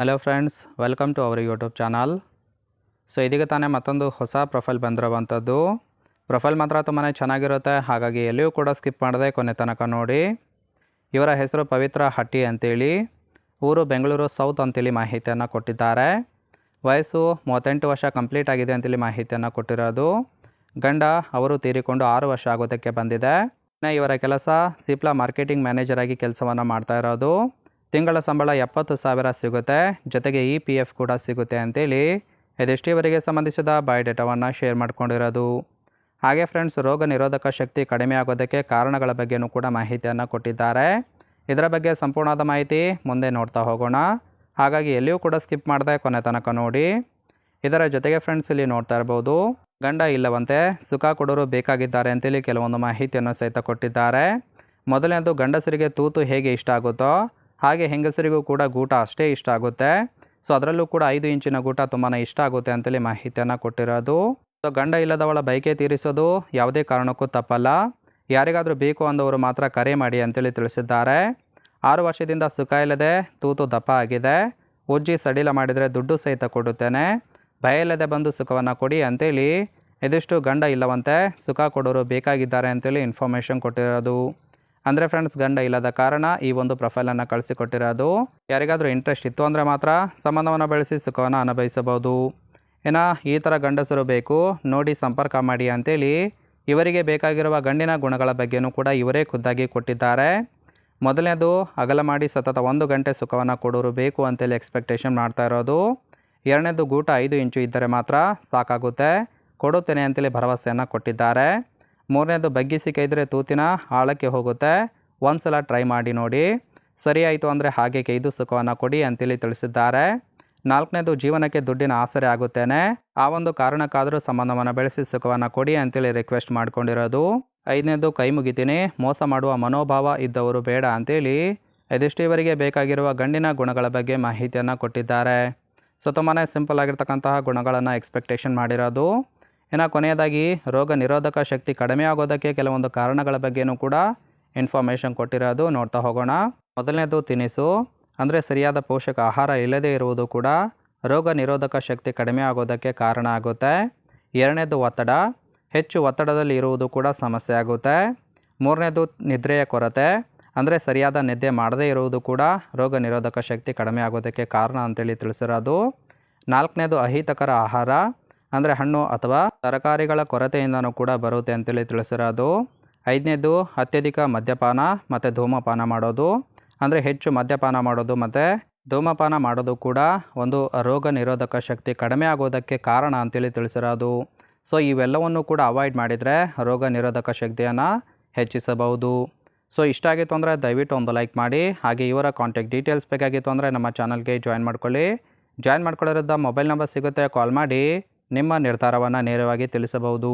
Hello friends welcome to our YouTube channel so ಇದೀಗ ತಾನೇ ಮತ್ತೊಂದು ಹೊಸ ಪ್ರೊಫೈಲ್ ಬಂದಿರುವಂಥದ್ದು. ಪ್ರೊಫೈಲ್ ಮಾತ್ರ ತುಂಬಾ ಚೆನ್ನಾಗಿರುತ್ತೆ, ಹಾಗಾಗಿ ಎಲ್ಲಿಯೂ ಕೂಡ ಸ್ಕಿಪ್ ಮಾಡದೆ ಕೊನೆ ತನಕ ನೋಡಿ. ಇವರ ಹೆಸರು ಪವಿತ್ರ ಹಟ್ಟಿ ಅಂತೇಳಿ. ಊರು ಬೆಂಗಳೂರು ಸೌತ್ ಅಂತೇಳಿ ಮಾಹಿತಿಯನ್ನು ಕೊಟ್ಟಿದ್ದಾರೆ. ವಯಸ್ಸು ಮೂವತ್ತೆಂಟು ವರ್ಷ ಕಂಪ್ಲೀಟ್ ಆಗಿದೆ ಅಂತೇಳಿ ಮಾಹಿತಿಯನ್ನು ಕೊಟ್ಟಿರೋದು. ಗಂಡ, ಅವರು ತೀರಿಕೊಂಡು ಆರು ವರ್ಷ ಆಗೋದಕ್ಕೆ ಬಂದಿದೆ. ಇವರ ಕೆಲಸ ಸಿಪ್ಲಾ ಮಾರ್ಕೆಟಿಂಗ್ ಮ್ಯಾನೇಜರ್ ಆಗಿ ಕೆಲಸವನ್ನು ಮಾಡ್ತಾ ಇರೋದು. ತಿಂಗಳ ಸಂಬಳ ಎಪ್ಪತ್ತು ಸಾವಿರ ಸಿಗುತ್ತೆ. ಜೊತೆಗೆ ಇ ಪಿ ಎಫ್ ಕೂಡ ಸಿಗುತ್ತೆ ಅಂತೇಳಿ ಇದಿಷ್ಟಿವರೆಗೆ ಸಂಬಂಧಿಸಿದ ಬಯೋಡೇಟಾವನ್ನು ಶೇರ್ ಮಾಡ್ಕೊಂಡಿರೋದು. ಹಾಗೆ ಫ್ರೆಂಡ್ಸ್, ರೋಗ ನಿರೋಧಕ ಶಕ್ತಿ ಕಡಿಮೆ ಆಗೋದಕ್ಕೆ ಕಾರಣಗಳ ಬಗ್ಗೆಯೂ ಕೂಡ ಮಾಹಿತಿಯನ್ನು ಕೊಟ್ಟಿದ್ದಾರೆ. ಇದರ ಬಗ್ಗೆ ಸಂಪೂರ್ಣವಾದ ಮಾಹಿತಿ ಮುಂದೆ ನೋಡ್ತಾ ಹೋಗೋಣ. ಹಾಗಾಗಿ ಎಲ್ಲಿಯೂ ಕೂಡ ಸ್ಕಿಪ್ ಮಾಡದೆ ಕೊನೆ ತನಕ ನೋಡಿ. ಇದರ ಜೊತೆಗೆ ಫ್ರೆಂಡ್ಸ್, ಇಲ್ಲಿ ನೋಡ್ತಾ ಇರ್ಬೋದು, ಗಂಡ ಇಲ್ಲವಂತೆ ಸುಖ ಕೊಡೋರು ಬೇಕಾಗಿದ್ದಾರೆ ಅಂತೇಳಿ ಕೆಲವೊಂದು ಮಾಹಿತಿಯನ್ನು ಸಹಿತ ಕೊಟ್ಟಿದ್ದಾರೆ. ಮೊದಲನೇದು ಗಂಡಸರಿಗೆ ತೂತು ಹೇಗೆ ಇಷ್ಟ ಆಗುತ್ತೋ ಹಾಗೆ ಹೆಂಗಸರಿಗೂ ಕೂಡ ಗೂಟ ಅಷ್ಟೇ ಇಷ್ಟ ಆಗುತ್ತೆ. ಸೊ ಅದರಲ್ಲೂ ಕೂಡ ಐದು ಇಂಚಿನ ಗೂಟ ತುಂಬಾ ಇಷ್ಟ ಆಗುತ್ತೆ ಅಂತೇಳಿ ಮಾಹಿತಿಯನ್ನು ಕೊಟ್ಟಿರೋದು. ಸೊ ಗಂಡ ಇಲ್ಲದವಳ ಬೈಕೆ ತೀರಿಸೋದು ಯಾವುದೇ ಕಾರಣಕ್ಕೂ ತಪ್ಪಲ್ಲ. ಯಾರಿಗಾದರೂ ಬೇಕು ಅಂದವರು ಮಾತ್ರ ಕರೆ ಮಾಡಿ ಅಂತೇಳಿ ತಿಳಿಸಿದ್ದಾರೆ. ಆರು ವರ್ಷದಿಂದ ಸುಖ ಇಲ್ಲದೆ ತೂತು ದಪ್ಪ ಆಗಿದೆ. ಉಜ್ಜಿ ಸಡಿಲ ಮಾಡಿದರೆ ದುಡ್ಡು ಸಹಿತ ಕೊಡುತ್ತೇನೆ. ಭಯ ಇಲ್ಲದೆ ಬಂದು ಸುಖವನ್ನು ಕೊಡಿ ಅಂತೇಳಿ. ಇದಿಷ್ಟು ಗಂಡ ಇಲ್ಲವಂತೆ ಸುಖ ಕೊಡೋರು ಬೇಕಾಗಿದ್ದಾರೆ ಅಂತೇಳಿ ಇನ್ಫಾರ್ಮೇಷನ್ ಕೊಟ್ಟಿರೋದು. ಅಂದರೆ ಫ್ರೆಂಡ್ಸ್ ಗಂಡ ಇಲ್ಲದ ಕಾರಣ ಈ ಒಂದು ಪ್ರೊಫೈಲನ್ನು ಕಳಿಸಿಕೊಟ್ಟಿರೋದು. ಯಾರಿಗಾದರೂ ಇಂಟ್ರೆಸ್ಟ್ ಇತ್ತು ಅಂದರೆ ಮಾತ್ರ ಸಂಬಂಧವನ್ನು ಬೆಳೆಸಿ ಸುಖವನ್ನು ಅನುಭವಿಸಬಹುದು. ಇನ್ನು ಈ ಥರ ಗಂಡಸರು ಬೇಕು, ನೋಡಿ ಸಂಪರ್ಕ ಮಾಡಿ ಅಂತೇಳಿ ಇವರಿಗೆ ಬೇಕಾಗಿರುವ ಗಂಡಿನ ಗುಣಗಳ ಬಗ್ಗೆಯೂ ಕೂಡ ಇವರೇ ಖುದ್ದಾಗಿ ಕೊಟ್ಟಿದ್ದಾರೆ. ಮೊದಲನೇದು ಅಗಲ ಮಾಡಿ ಸತತ ಒಂದು ಗಂಟೆ ಸುಖವನ್ನು ಕೊಡೋರು ಬೇಕು ಅಂತೇಳಿ ಎಕ್ಸ್ಪೆಕ್ಟೇಷನ್ ಮಾಡ್ತಾ ಇರೋದು. ಎರಡನೇದು, ಗೂಟ ಐದು ಇಂಚು ಇದ್ದರೆ ಮಾತ್ರ ಸಾಕಾಗುತ್ತೆ. ಕೊಡುತ್ತೇನೆ ಅಂತೇಳಿ ಭರವಸೆಯನ್ನು ಕೊಟ್ಟಿದ್ದಾರೆ. ಮೂರನೇದು ಬಗ್ಗಿಸಿ ಸಿಕ್ಕಿದ್ರೆ ತೂತಿನ ಆಳಕ್ಕೆ ಹೋಗುತ್ತೆ. ಒಂದು ಸಲ ಟ್ರೈ ಮಾಡಿ ನೋಡಿ. ಸರಿ ಆಯಿತು ಅಂದರೆ ಹಾಗೆ ಕೈದು ಸುಖವನ್ನು ಕೊಡಿ ಅಂತೇಳಿ ತಿಳಿಸಿದ್ದಾರೆ. ನಾಲ್ಕನೇದು ಜೀವನಕ್ಕೆ ದುಡ್ಡಿನ ಆಸರೆ ಆಗುತ್ತೇನೆ. ಆ ಒಂದು ಕಾರಣಕ್ಕಾದರೂ ಸಂಬಂಧವನ್ನು ಬೆಳೆಸಿ ಸುಖವನ್ನು ಕೊಡಿ ಅಂತೇಳಿ ರಿಕ್ವೆಸ್ಟ್ ಮಾಡ್ಕೊಂಡಿರೋದು. ಐದನೇದು ಕೈ ಮುಗಿತೀನಿ. ಮೋಸ ಮಾಡುವ ಮನೋಭಾವ ಇದ್ದವರು ಬೇಡ ಅಂತೇಳಿ ಇವರಿಗೆ ಬೇಕಾಗಿರುವ ಗಂಡಿನ ಗುಣಗಳ ಬಗ್ಗೆ ಮಾಹಿತಿಯನ್ನು ಕೊಟ್ಟಿದ್ದಾರೆ. ಸೊ ತುಂಬಾ ಸಿಂಪಲ್ ಆಗಿರ್ತಕ್ಕಂತಹ ಗುಣಗಳನ್ನು ಎಕ್ಸ್ಪೆಕ್ಟೇಷನ್ ಮಾಡಿರೋದು. ಇನ್ನು ಕೊನೆಯದಾಗಿ ರೋಗ ನಿರೋಧಕ ಶಕ್ತಿ ಕಡಿಮೆ ಆಗೋದಕ್ಕೆ ಕೆಲವೊಂದು ಕಾರಣಗಳ ಬಗ್ಗೆನೂ ಕೂಡ ಇನ್ಫಾರ್ಮೇಷನ್ ಕೊಟ್ಟಿರೋದು ನೋಡ್ತಾ ಹೋಗೋಣ. ಮೊದಲನೇದು ತಿನಿಸು. ಅಂದರೆ ಸರಿಯಾದ ಪೋಷಕ ಆಹಾರ ಇಲ್ಲದೇ ಇರುವುದು ಕೂಡ ರೋಗ ನಿರೋಧಕ ಶಕ್ತಿ ಕಡಿಮೆ ಆಗೋದಕ್ಕೆ ಕಾರಣ ಆಗುತ್ತೆ. ಎರಡನೇದು ಒತ್ತಡ. ಹೆಚ್ಚು ಒತ್ತಡದಲ್ಲಿ ಇರುವುದು ಕೂಡ ಸಮಸ್ಯೆ ಆಗುತ್ತೆ. ಮೂರನೇದು ನಿದ್ರೆಯ ಕೊರತೆ. ಅಂದರೆ ಸರಿಯಾದ ನಿದ್ದೆ ಮಾಡದೇ ಇರುವುದು ಕೂಡ ರೋಗ ನಿರೋಧಕ ಶಕ್ತಿ ಕಡಿಮೆ ಆಗೋದಕ್ಕೆ ಕಾರಣ ಅಂತೇಳಿ ತಿಳಿಸಿರೋದು. ನಾಲ್ಕನೇದು ಅಹಿತಕರ ಆಹಾರ. ಅಂದರೆ ಹಣ್ಣು ಅಥವಾ ತರಕಾರಿಗಳ ಕೊರತೆಯಿಂದನೂ ಕೂಡ ಬರುತ್ತೆ ಅಂತೇಳಿ ತಿಳಿಸಿರೋದು. ಐದನೇದು, ಅತ್ಯಧಿಕ ಮದ್ಯಪಾನ ಮತ್ತು ಧೂಮಪಾನ ಮಾಡೋದು. ಅಂದರೆ ಹೆಚ್ಚು ಮದ್ಯಪಾನ ಮಾಡೋದು ಮತ್ತು ಧೂಮಪಾನ ಮಾಡೋದು ಕೂಡ ಒಂದು ರೋಗ ನಿರೋಧಕ ಶಕ್ತಿ ಕಡಿಮೆ ಆಗೋದಕ್ಕೆ ಕಾರಣ ಅಂತೇಳಿ ತಿಳಿಸಿರೋದು. ಸೊ, ಇವೆಲ್ಲವನ್ನು ಕೂಡ ಅವಾಯ್ಡ್ ಮಾಡಿದರೆ ರೋಗ ನಿರೋಧಕ ಶಕ್ತಿಯನ್ನು ಹೆಚ್ಚಿಸಬಹುದು. ಸೊ, ಇಷ್ಟ ಆಗಿತ್ತು ಅಂದರೆ ದಯವಿಟ್ಟು ಒಂದು ಲೈಕ್ ಮಾಡಿ. ಹಾಗೆ ಇವರ ಕಾಂಟ್ಯಾಕ್ಟ್ ಡೀಟೇಲ್ಸ್ ಬೇಕಾಗಿತ್ತು ಅಂದರೆ ನಮ್ಮ ಚಾನಲ್ಗೆ ಜಾಯಿನ್ ಮಾಡ್ಕೊಳ್ಳಿ. ಜಾಯಿನ್ ಮಾಡ್ಕೊಳ್ಳೋದ್ರಿಂದ ಮೊಬೈಲ್ ನಂಬರ್ ಸಿಗುತ್ತೆ ಕಾಲ್ ಮಾಡಿ. ನಿಮ್ಮ ನಿರ್ಧಾರವನ್ನು ನೇರವಾಗಿ ತಿಳಿಸಬಹುದು.